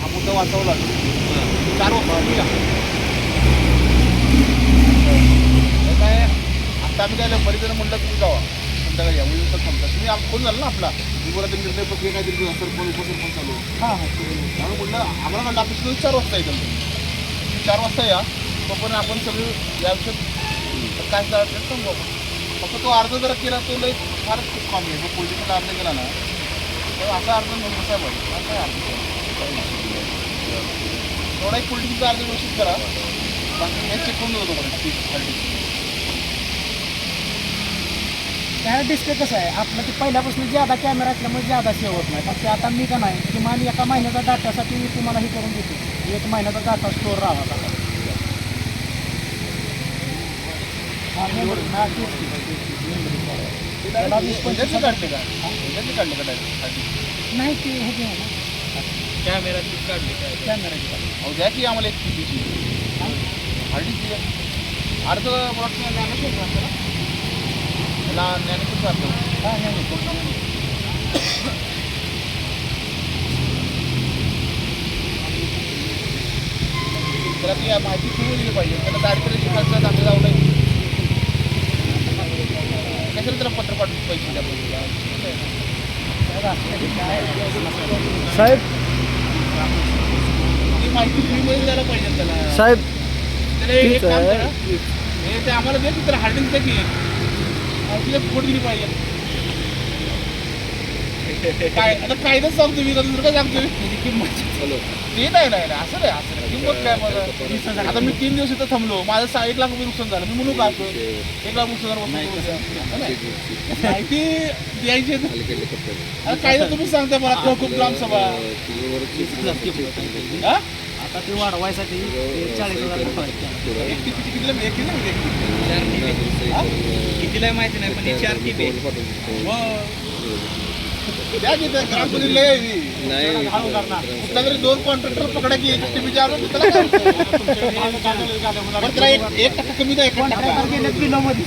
हा मुद्दा वाचवला. चार वाजता काय? आता आम्ही काय परिजन म्हणलं तुम्ही जावा. संध्याकाळी या. उद्या तर समजा तुम्ही फोन झाला ना आपला? तुम्हाला ते निर्णय प्रक्रिया काय दिली सरपंच उपसरपंच चालू. हां हां. त्यामुळे म्हणलं आम्हाला म्हणलं आपल्या चार वाजता येतं चार वाजता या. तोपर्यंत आपण सगळे या विषयात काय सांगू आपण. फक्त तो अर्ज जर केला तो लई फारच खूप कमी आहे. जो पोलिटिकल अर्ज केला ना तर असा अर्ज नको साहेब. काय अर्ज? थोडा एक पोलिटिकलचा अर्ज व्यवस्थित करा बाकी हे चेक करून देतो बरं ठीक त्या डिस्क कसं आहे आपलं ते पहिल्यापासून ज्यादा कॅमेरा असल्यामुळे ज्यादा सेव होत नाही फक्त आता मी का नाही किमान एका महिन्याचा डाटासाठी मी तुम्हाला हे करून देतो एक महिन्याचा डाटा स्टोर राहा आता हा, memory. हा, तेच की, तेच की. त्याला वीस पंचवीस ह्याच्यातले काढले का ह्याच्यातले काढले का direct? नाही ते हे ना कॅमेरा काढले काय कॅमेरा अहो द्या की आम्हाला एक कितीची हळदी द्या अर्ज़ प्रॉडक्ट ज्ञानेश्वर आपल्याला त्याला ज्ञानेश्वर अर्ज़ हा नाही नाही त्याला ती माहिती सुरू दिली पाहिजे त्याला दारिद्र्याची खालचा दाखल जाऊ नये कशाला त्याला पत्र पाठवून पैसे द्या पाहिजे साहेब माहिती फ्रीमध्ये द्यायला पाहिजे त्याला. साहेब त्याला एक एक काम करा. हे ते आम्हाला दे की त्याला हार्डिंग द्या की. माहितीला फुकट दिली पाहिजे. काय आता कायदाच सांगतो मी का दुसरं काय सांगतो त्याची किंमत ते नाही नाही नाही, असं नाही असं नाही. किंमत काय मला आता मी तीन दिवस इथं थांबलो. माझं सहा एक लाख रुपये नुकसान झालं. मी म्हणू का असं एक लाख नुकसान झालं वस्तू नाही. माहिती द्यायची आहे. अरे कायदा तुम्ही सांगता मला. तो खूप लांब सभा हा? आता ते वाढवायसाठी ते चाळीस हजार रुपये एक किती कितीला एक? एक माहिती नाही पण हे चार द्या की त्या लय आहे ही. कुठला तरी दोन कॉन्ट्रॅक्टर पकडा की एक टीव्हीच्या आणून त्याला काय होतं? बरं, त्याला एक एक टक्का कमी द्या एक टक्का. गेल्या किलोमध्ये